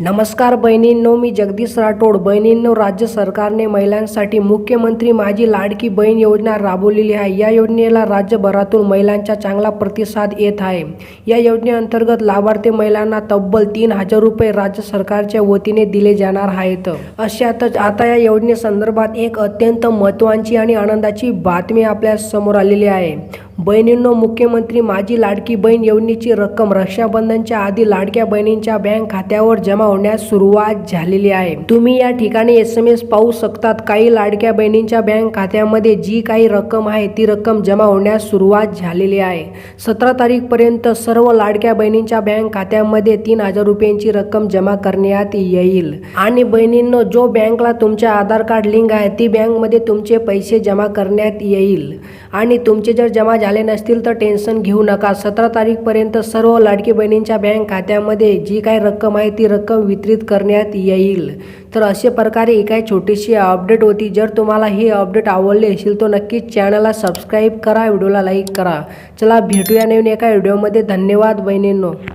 नमस्कार बहिणींनो मी जगदीश राठोड. बहिणींनो राज्य सरकारने महिलांसाठी मुख्यमंत्री माझी लाडकी बहीण योजना राबवलेली आहे. या योजनेला राज्यभरातून महिलांचा चांगला प्रतिसाद येत आहे. या योजनेअंतर्गत लाभार्थी महिलांना तब्बल तीन हजार रुपये राज्य सरकारच्या वतीने दिले जाणार आहेत. अशातच आता या योजनेसंदर्भात एक अत्यंत महत्त्वाची आणि आनंदाची बातमी आपल्यासमोर आलेली आहे. बहिणींनो मुख्यमंत्री माझी लाडकी बहीण योजनेची रक्कम रक्षाबंधनच्या आधी लाडक्या बहिणींच्या बँक खात्यावर जमा होण्यास सुरुवात झालेली आहे. तुम्ही या ठिकाणी एस एम एस पाहू शकतात काही लाडक्या बहिणींच्या बँक खात्यामध्ये जी काही रक्कम आहे ती रक्कम जमा होण्यास सुरुवात झालेली आहे. सतरा तारीखपर्यंत सर्व लाडक्या बहिणींच्या बँक खात्यामध्ये तीन हजार रुपयांची रक्कम जमा करण्यात येईल. आणि बहिणींनो जो बँकला तुमच्या आधार कार्ड लिंक आहे ती बँकमध्ये तुमचे पैसे जमा करण्यात येईल. आणि तुमचे जर जमा झाले नसतील तर टेन्शन घेऊ नका. सतरा तारीखपर्यंत सर्व लाडकी बहिणींच्या बँक खात्यामध्ये जी काही रक्कम आहे ती रक्कम वितरित करण्यात येईल. तर अशा प्रकारे ही छोटीशी अपडेट होती. जर तुम्हाला ही अपडेट आवडली असेल तर नक्कीच चॅनलला सबस्क्राईब करा व्हिडिओला लाईक करा. चला भेटूया नवीन एका व्हिडिओमध्ये. धन्यवाद बहिणींनो.